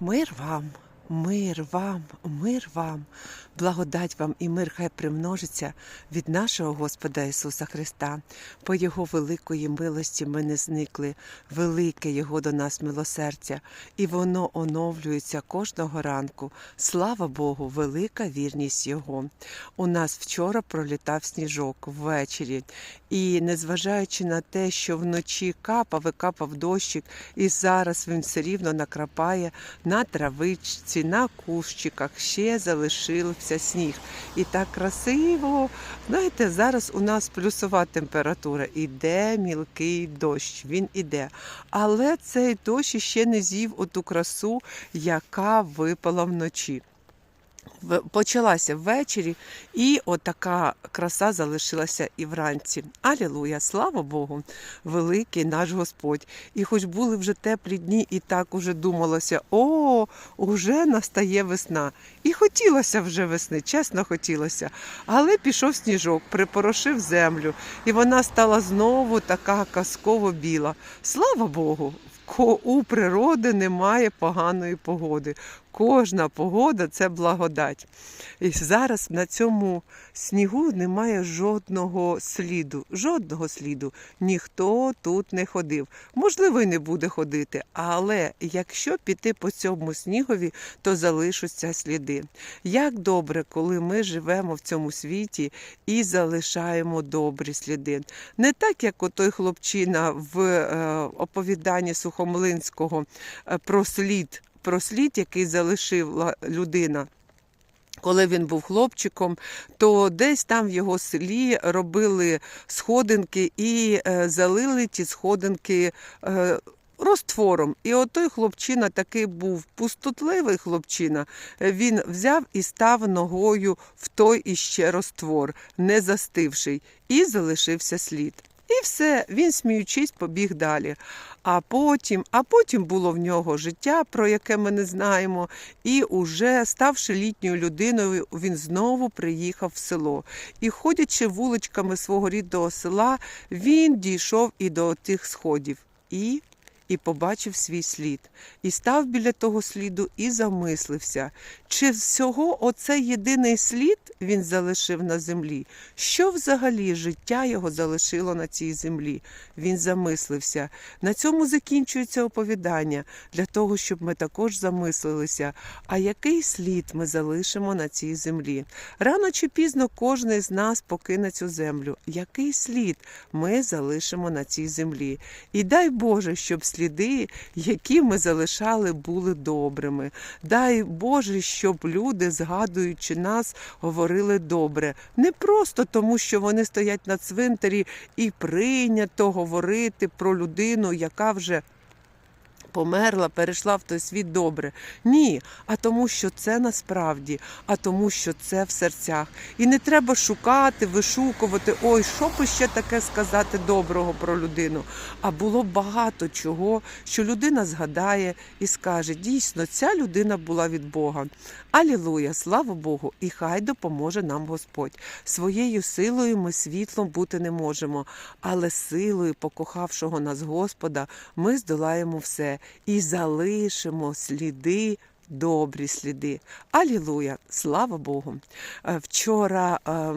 Мир вам, мир вам, мир вам, благодать вам і мир хай примножиться від нашого Господа Ісуса Христа. По Його великої милості ми не зникли, велике Його до нас милосердя, і воно оновлюється кожного ранку. Слава Богу, велика вірність Його. У нас вчора пролітав сніжок ввечері, і незважаючи на те, що вночі капав і капав дощик, і зараз він все рівно накрапає на травичці, на кущиках, ще залишився сніг. І так красиво. Знаєте, зараз у нас плюсова температура, іде мілкий дощ, він іде. Але цей дощ ще не з'їв оту красу, яка випала вночі. Почалася ввечері, і отака краса залишилася і вранці. Алілуя! Слава Богу! Великий наш Господь. І хоч були вже теплі дні, і так уже думалося: о, уже настає весна. І хотілося вже весни, чесно хотілося. Але пішов сніжок, припорошив землю, і вона стала знову така казково біла. Слава Богу! У природи немає поганої погоди. Кожна погода це благодать. І зараз на цьому снігу немає жодного сліду, жодного сліду. Ніхто тут не ходив. Можливо, й не буде ходити, але якщо піти по цьому снігові, то залишаться сліди. Як добре, коли ми живемо в цьому світі і залишаємо добрі сліди. Не так, як отой хлопчина в е, оповіданні Сухомлинського е, про слід, про слід, який залишила людина. Коли він був хлопчиком, то десь там в його селі робили сходинки і е, залили ті сходинки е, розтвором. І отой хлопчина такий був пустотливий хлопчина. Він взяв і став ногою в той іще розтвор, не застивший, і залишився слід. І все, він сміючись побіг далі. А потім, а потім було в нього життя, про яке ми не знаємо, і уже ставши літньою людиною, він знову приїхав в село. І ходячи вуличками свого рідного села, він дійшов і до тих сходів. І і побачив свій слід, і став біля того сліду і замислився, чи всього оцей єдиний слід він залишив на землі? Що взагалі життя його залишило на цій землі? Він замислився. На цьому закінчується оповідання для того, щоб ми також замислилися, а який слід ми залишимо на цій землі? Рано чи пізно кожен з нас покине цю землю. Який слід ми залишимо на цій землі? І дай Боже, щоб сліди, які ми залишали, були добрими. Дай Боже, щоб люди, згадуючи нас, говорили добре. Не просто тому, що вони стоять на цвинтарі і прийнято говорити про людину, яка вже. Померла, перейшла в той світ добре. Ні, а тому, що це насправді, а тому, що це в серцях. І не треба шукати, вишукувати, ой, що б ще таке сказати доброго про людину. А було багато чого, що людина згадає і скаже: дійсно, ця людина була від Бога. Алілуя, слава Богу, і хай допоможе нам Господь. Своєю силою ми світлом бути не можемо, але силою покохавшого нас Господа ми здолаємо все і залишимо сліди. Добрі сліди. Алілуя! Слава Богу! Е, Вчора е,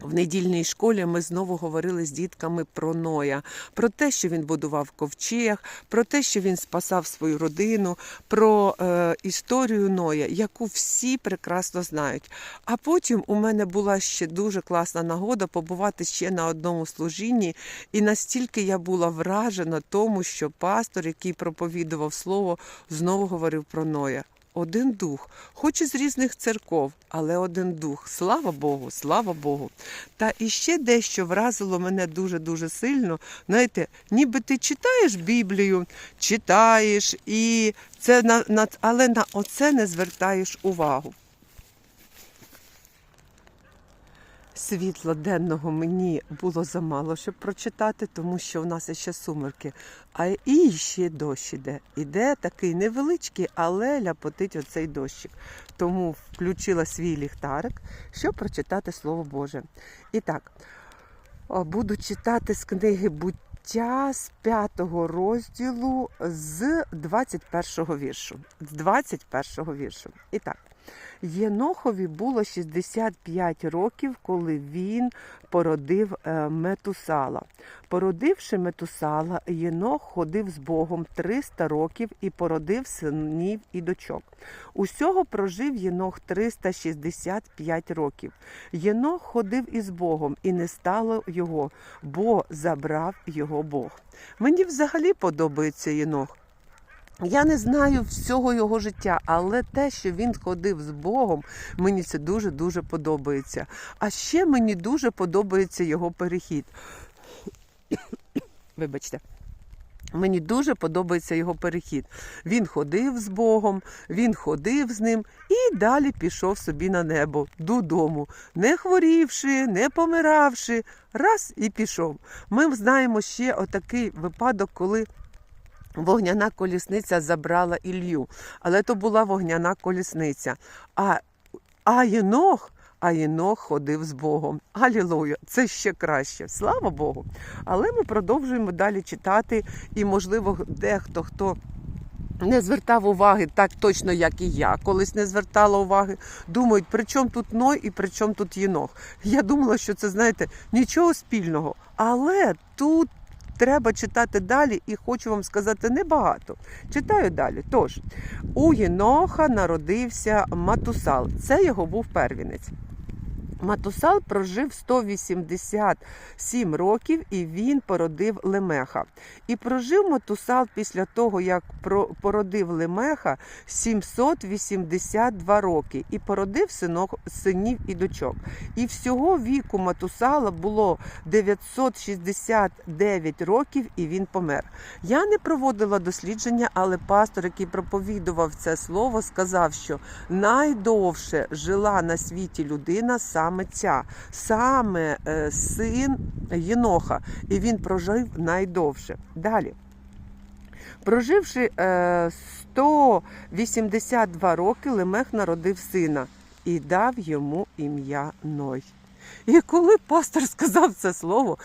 в недільній школі ми знову говорили з дітками про Ноя, про те, що він будував ковчег, про те, що він спасав свою родину, про е, історію Ноя, яку всі прекрасно знають. А потім у мене була ще дуже класна нагода побувати ще на одному служінні, і настільки я була вражена тому, що пастор, який проповідував слово, знову говорив про Ноя. Один дух, хоч і з різних церков, але один дух. Слава Богу, слава Богу. Та іще дещо вразило мене дуже-дуже сильно. Знаєте, ніби ти читаєш Біблію, читаєш, і це на, на але на оце не звертаєш увагу. Світла денного мені було замало, щоб прочитати, тому що в нас ще сумерки. А і ще дощ іде. Іде такий невеличкий, але ляпотить оцей дощик. Тому включила свій ліхтарик, щоб прочитати Слово Боже. І так, буду читати з книги «Буття». буття з 5 розділу з 21 віршу. З 21 віршу. І так. Єнохові було 65 років, коли він породив е, Метусала. Породивши Метусала, Єнох ходив з Богом 300 років і породив синів і дочок. Усього прожив Єнох 365 років. Єнох ходив із Богом, і не стало його, бо забрав його Бог. Мені взагалі подобається Єнох. Я не знаю всього його життя, але те, що він ходив з Богом, мені це дуже-дуже подобається. А ще мені дуже подобається його перехід. Вибачте. Мені дуже подобається його перехід. Він ходив з Богом, він ходив з ним і далі пішов собі на небо додому, не хворівши, не помиравши, раз і пішов. Ми знаємо ще отакий випадок, коли Вогняна колісниця забрала Ілью, але то була вогняна колісниця. А, а Єнох, а Єнох ходив з Богом. Алілуя! Це ще краще. Слава Богу! Але ми продовжуємо далі читати, і, можливо, дехто хто. Не звертав уваги так точно, як і я. Колись не звертала уваги. Думають, при чому тут Ной і при чому тут Єнох. Я думала, що це, знаєте, нічого спільного. Але тут треба читати далі, і хочу вам сказати небагато. Читаю далі. Тож, у Єноха народився Матусал. Це його був первінець. Матусал прожив 187 років і він породив Лемеха. І прожив Матусал після того, як породив Лемеха 782 роки і породив синок, синів і дочок. І всього віку Матусала було 969 років, і він помер. Я не проводила дослідження, але пастор, який проповідував це слово, сказав, що найдовше жила на світі людина саме ця, саме е, син Єноха, і він прожив найдовше. Далі. Проживши е, 182 роки, Лемех народив сина і дав йому ім'я Ной. І коли пастор сказав це слово,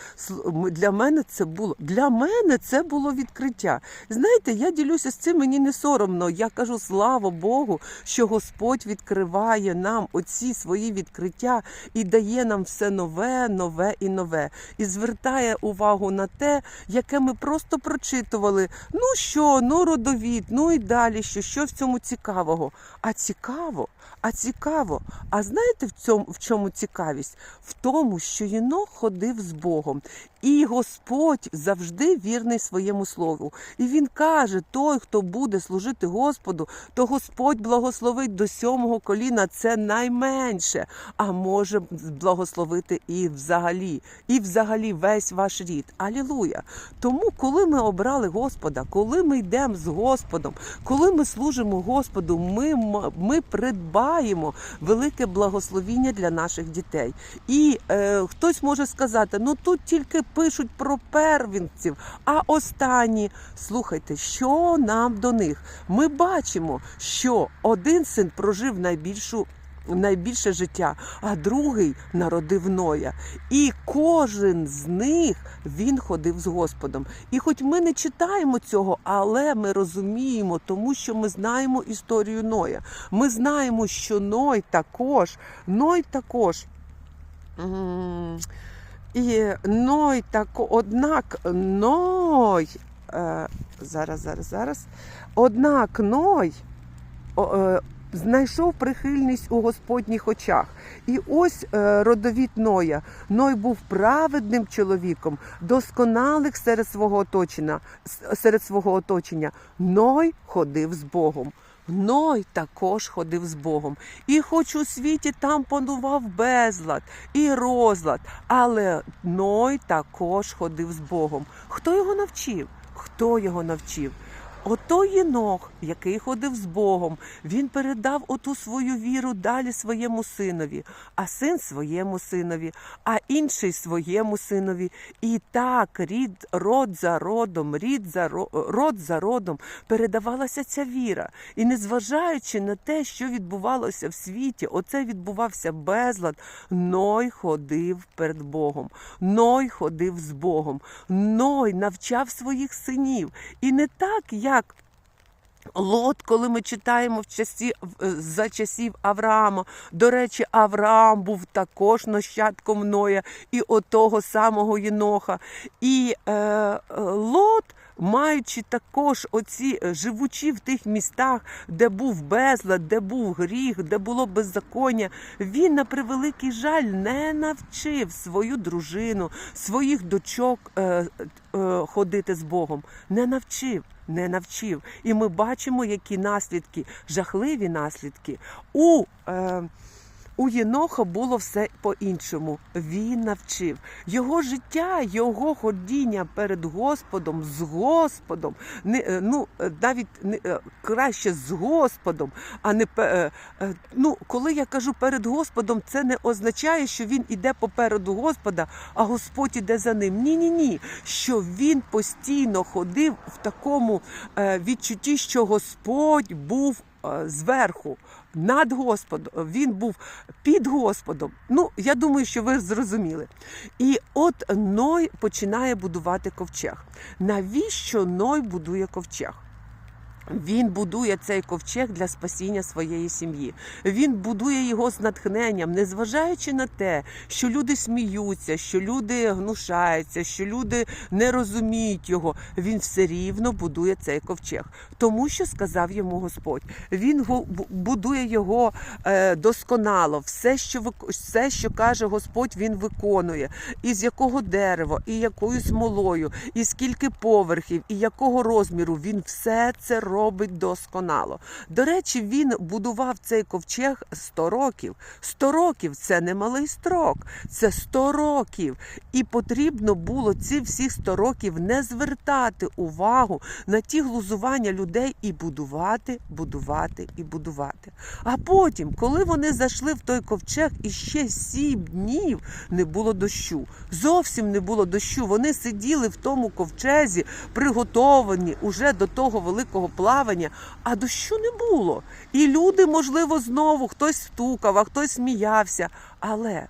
для мене це було для мене це було відкриття. Знаєте, я ділюся з цим, мені не соромно. Я кажу, слава Богу, що Господь відкриває нам оці свої відкриття і дає нам все нове, нове і нове. І звертає увагу на те, яке ми просто прочитували. Ну що, ну родовід, ну і далі, що, що в цьому цікавого. А цікаво, а цікаво. А знаєте в цьому в чому цікавість? В тому, що Єнох ходив з Богом, і Господь завжди вірний своєму слову. І він каже: той, хто буде служити Господу, то Господь благословить до сьомого коліна. Це найменше, а може благословити і взагалі, і взагалі весь ваш рід. Алілуя! Тому, коли ми обрали Господа, коли ми йдемо з Господом, коли ми служимо Господу, ми, ми придбаємо велике благословіння для наших дітей. І е, хтось може сказати: ну тут тільки пишуть про первінців, а останні слухайте, що нам до них? Ми бачимо, що один син прожив найбільшу. Найбільше життя, а другий народив Ноя. І кожен з них він ходив з Господом. І хоч ми не читаємо цього, але ми розуміємо, тому що ми знаємо історію Ноя. Ми знаємо, що Ной також, Ной також. І Ной тако, однак Ной. Е, зараз, зараз, зараз. Однак Ной. Знайшов прихильність у Господніх очах. І ось е, родовід Ноя. Ной був праведним чоловіком, досконалих серед свого оточення. Серед свого оточення. Ной ходив з Богом. Ной також ходив з Богом. І хоч у світі там панував безлад і розлад, але Ной також ходив з Богом. Хто його навчив? Хто його навчив? Отой Єнох, який ходив з Богом, він передав оту свою віру далі своєму синові, а син своєму синові, а інший своєму синові. І так рід, род за родом, рід за род за родом передавалася ця віра. І незважаючи на те, що відбувалося в світі, оце відбувався безлад. Ной ходив перед Богом, Ной ходив з Богом, Ной навчав своїх синів. І не так, як Лот, коли ми читаємо в часі, за часів Авраама. До речі, Авраам був також нащадком Ноя і отого самого Єноха. І е, е, Лот. Маючи також оці е, живучи в тих містах, де був безлад, де був гріх, де було беззаконня, він на превеликий жаль не навчив свою дружину, своїх дочок е, е, ходити з Богом. Не навчив не навчив. І ми бачимо, які наслідки, жахливі наслідки. У, е, у Єноха було все по-іншому. Він навчив. Його життя, його ходіння перед Господом, з Господом, не, е, ну, е, навіть не, е, краще з Господом, а не ну, коли я кажу перед Господом, це не означає, що він іде попереду Господа, а Господь іде за ним. Ні, ні, ні. Що він постійно ходив в такому відчутті, що Господь був зверху. Над Господом, він був під Господом. Ну, я думаю, що ви зрозуміли. І от Ной починає будувати ковчег. Навіщо Ной будує ковчег? Він будує цей ковчег для спасіння своєї сім'ї. Він будує його з натхненням, незважаючи на те, що люди сміються, що люди гнушаються, що люди не розуміють його. Він все рівно будує цей ковчег, тому що сказав йому Господь. Він будує його е, досконало. Все, що все, що каже Господь, він виконує. І з якого дерева, і якою смолою, і скільки поверхів, і якого розміру. Він все це робить досконало. До речі, він будував цей ковчег 100 років. 100 років це не малий строк, це 100 років. І потрібно було ці всі 100 років не звертати увагу на ті глузування людей і будувати, будувати і будувати. А потім, коли вони зайшли в той ковчег, і ще сім днів не було дощу. Зовсім не було дощу. Вони сиділи в тому ковчезі, приготовані уже до того великого плавання, а дощу не було. І люди, можливо, знову хтось стукав, а хтось сміявся. Але.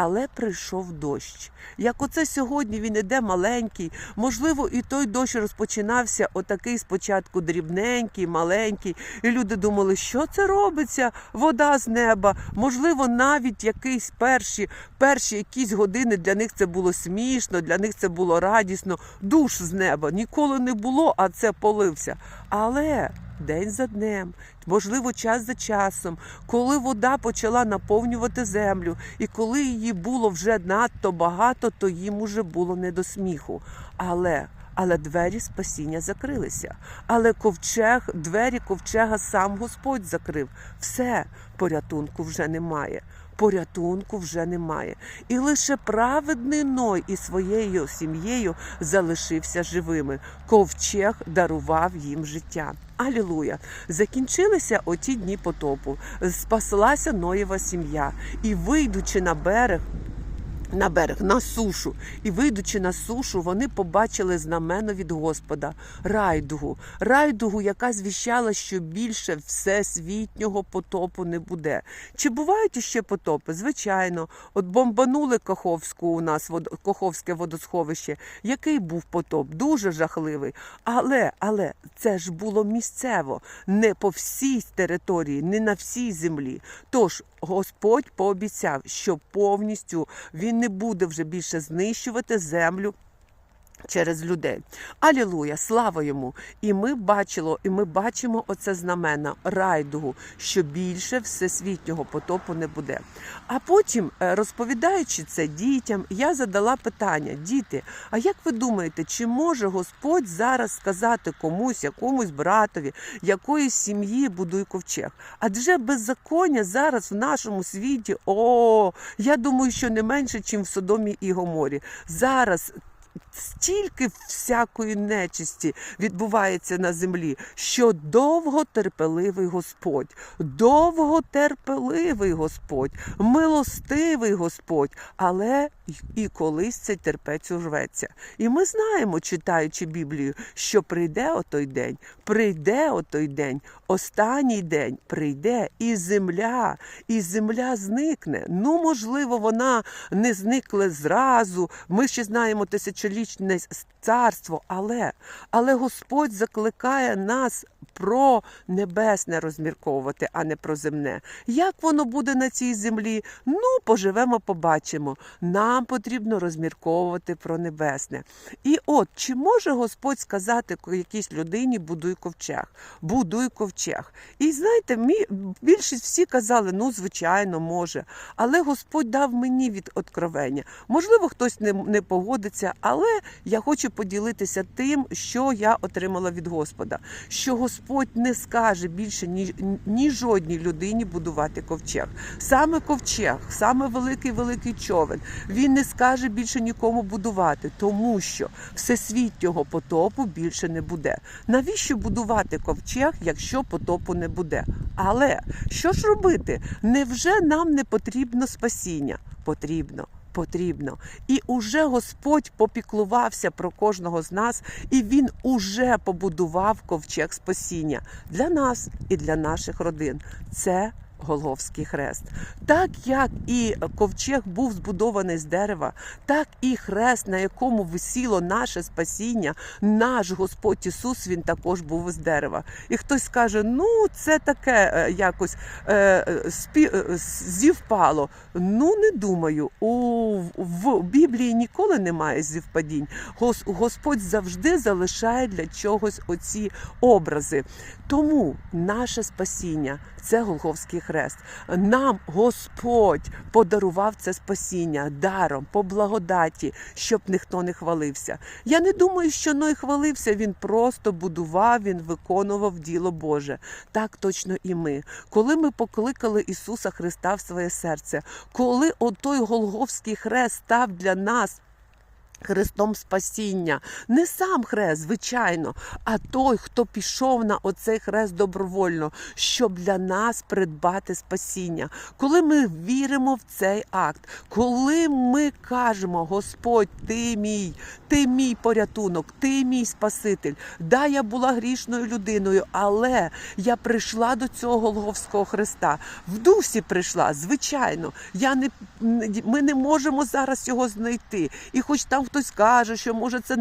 Але прийшов дощ. Як оце сьогодні він іде маленький, можливо, і той дощ розпочинався отакий спочатку дрібненький, маленький, і люди думали, що це робиться? Вода з неба. Можливо, навіть якісь перші, перші якісь години для них це було смішно, для них це було радісно. Душ з неба ніколи не було, а це полився. Але день за днем, можливо, час за часом, коли вода почала наповнювати землю, і коли її було вже надто багато, то їм уже було не до сміху. Але але двері спасіння закрилися. Але ковчег, двері ковчега сам Господь закрив. Все, порятунку вже немає. Порятунку вже немає. І лише праведний Ной із своєю сім'єю залишився живими. Ковчег дарував їм життя. Алілуя! Закінчилися оті дні потопу. Спаслася Ноєва сім'я. І вийдучи на берег, на берег, на сушу. І вийдучи на сушу, вони побачили знамено від Господа райдугу, райдугу, яка звіщала, що більше всесвітнього потопу не буде. Чи бувають іще потопи? Звичайно, от бомбанули Каховську у нас Каховське водосховище. Який був потоп? Дуже жахливий. Але, але це ж було місцево, не по всій території, не на всій землі. Тож Господь пообіцяв, що повністю він не буде вже більше знищувати землю. Через людей. Алілуя, слава йому! І ми бачило, і ми бачимо оце знамена райдугу, що більше всесвітнього потопу не буде. А потім, е, розповідаючи це дітям, я задала питання: діти, а як ви думаєте, чи може Господь зараз сказати комусь, якомусь братові, якоїсь сім'ї будуй ковчег? Адже беззаконня зараз в нашому світі, о, я думаю, що не менше, ніж в Содомі і Гоморі. Зараз стільки всякої нечисті відбувається на землі, що довготерпеливий Господь, довготерпеливий Господь, милостивий Господь, але і колись цей терпець урветься. І ми знаємо, читаючи Біблію, що прийде отой день, прийде отой день, останній день прийде, і земля, і земля зникне. Ну, можливо, вона не зникла зразу. Ми ще знаємо тисячолічне с- царство, але, але Господь закликає нас про небесне розмірковувати, а не про земне. Як воно буде на цій землі? Ну, поживемо, побачимо. Нам потрібно розмірковувати про небесне. І от чи може Господь сказати якійсь людині будуй ковчег, будуй ковчег. І знаєте, мі, більшість всі казали, ну звичайно, може. Але Господь дав мені від откровення. Можливо, хтось не, не погодиться, але я хочу поділитися тим, що я отримала від Господа. Що Господь не скаже більше ні, ні жодній людині будувати ковчег. Саме ковчег, саме великий великий човен. Він не скаже більше нікому будувати, тому що всесвітнього потопу більше не буде. Навіщо будувати ковчег, якщо потопу не буде? Але що ж робити? Невже нам не потрібно спасіння? Потрібно. Потрібно. І уже Господь попіклувався про кожного з нас, і Він уже побудував ковчег спасіння для нас і для наших родин. Це Головський хрест. Так як і ковчег був збудований з дерева, так і хрест, на якому висіло наше спасіння, наш Господь Ісус, він також був із дерева. І хтось скаже: ну це таке е, якось е, спі, е, зівпало. Ну не думаю. У в Біблії ніколи немає зівпадінь. Гос, Господь завжди залишає для чогось оці образи. Тому наше спасіння це Голговський хрест. Нам Господь подарував це спасіння даром, по благодаті, щоб ніхто не хвалився. Я не думаю, що Ной хвалився. Він просто будував, він виконував діло Боже. Так точно і ми. Коли ми покликали Ісуса Христа в своє серце, коли отой Голговський хрест став для нас. Хрестом спасіння, не сам хрест, звичайно, а той, хто пішов на оцей хрест добровольно, щоб для нас придбати спасіння. Коли ми віримо в цей акт, коли ми кажемо, Господь, ти мій, ти мій порятунок, ти мій Спаситель. Да, я була грішною людиною, але я прийшла до цього Голговського хреста. В дусі прийшла, звичайно. Я не, ми не можемо зараз його знайти. І хоч там хтось каже, що може це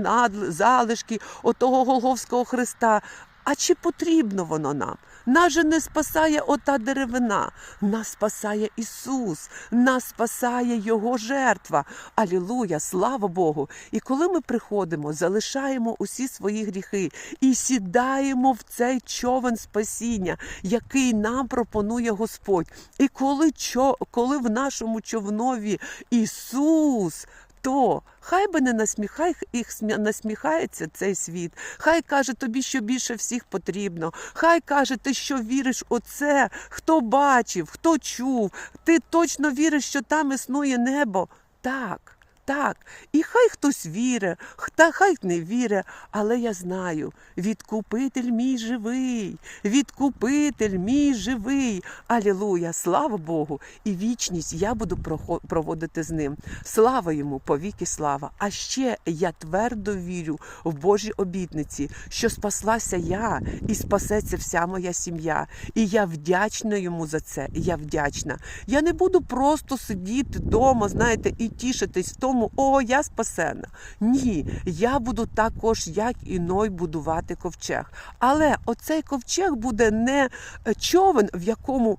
залишки отого Голговського хреста. А чи потрібно воно нам? Нас же не спасає ота деревина, нас спасає Ісус, нас спасає Його жертва. Алілуя, слава Богу! І коли ми приходимо, залишаємо усі свої гріхи і сідаємо в цей човен спасіння, який нам пропонує Господь. І коли, чо, коли в нашому човнові Ісус то хай би не насміхай їх насміхається цей світ. Хай каже тобі, що більше всіх потрібно. Хай каже, ти що віриш у це, хто бачив, хто чув. Ти точно віриш, що там існує небо. Так. Так, і хай хтось віре, та хай не віре, але я знаю, відкупитель мій живий, відкупитель мій живий. Алілуя, слава Богу! І вічність я буду проводити з ним. Слава йому, повіки слава. А ще я твердо вірю в Божі обітниці, що спаслася я і спасеться вся моя сім'я. І я вдячна йому за це. Я вдячна. Я не буду просто сидіти вдома, знаєте, і тішитись в тому, о, я спасена. Ні, я буду також, як і Ной, будувати ковчег. Але оцей ковчег буде не е, човен, в якому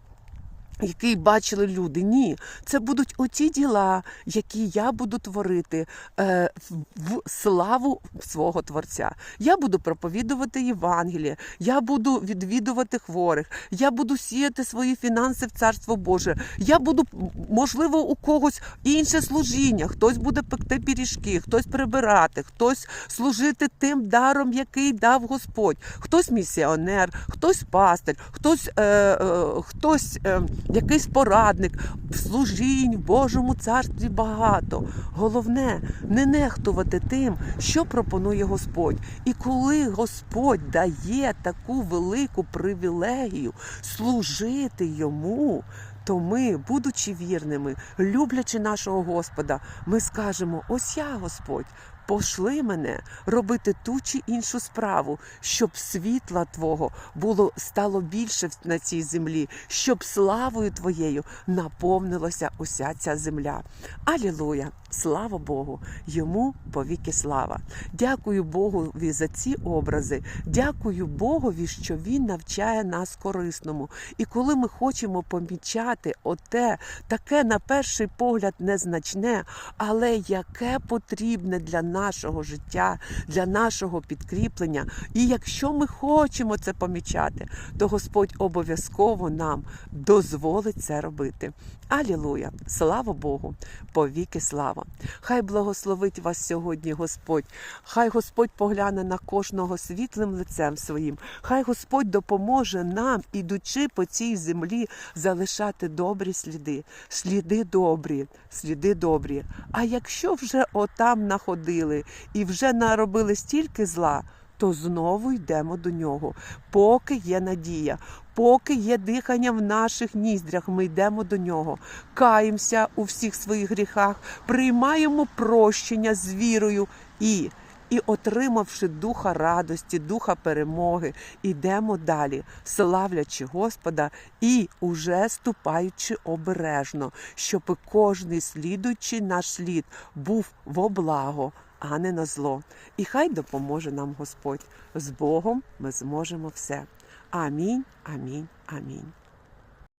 який бачили люди. Ні, це будуть оті діла, які я буду творити е, в- славу свого Творця. Я буду проповідувати Євангеліє, я буду відвідувати хворих, я буду сіяти свої фінанси в Царство Боже. Я буду, можливо, у когось інше служіння. Хтось буде пекти пиріжки, хтось прибирати, хтось служити тим даром, який дав Господь. Хтось місіонер, хтось пастир, хтось, е, е, хтось е, якийсь порадник. Служінь в Божому царстві багато. Головне не нехтувати тим, що пропонує Господь. І коли Господь дає таку велику привілегію служити йому, то ми, будучи вірними, люблячи нашого Господа, ми скажемо: ось я, Господь. Пошли мене робити ту чи іншу справу, щоб світла Твого було стало більше на цій землі, щоб славою Твоєю наповнилася уся ця земля. Алілуя! Слава Богу! Йому повіки слава! Дякую Богові за ці образи. Дякую Богові, що Він навчає нас корисному. І коли ми хочемо помічати оте, таке на перший погляд незначне, але яке потрібне для нашого життя, для нашого підкріплення. І якщо ми хочемо це помічати, то Господь обов'язково нам дозволить це робити. Алілуя! Слава Богу! Повіки слава! Хай благословить вас сьогодні Господь. Хай Господь погляне на кожного світлим лицем своїм. Хай Господь допоможе нам, ідучи по цій землі, залишати добрі сліди, сліди добрі, сліди добрі. А якщо вже отам находили і вже наробили стільки зла, то знову йдемо до нього, поки є надія. Поки є дихання в наших ніздрях, ми йдемо до нього, каємося у всіх своїх гріхах, приймаємо прощення з вірою і, і отримавши духа радості, духа перемоги, йдемо далі, славлячи Господа і уже ступаючи обережно, щоб кожний слідуючий наш слід був во благо. А не на зло. І хай допоможе нам Господь. З Богом ми зможемо все. Амінь, амінь, амінь.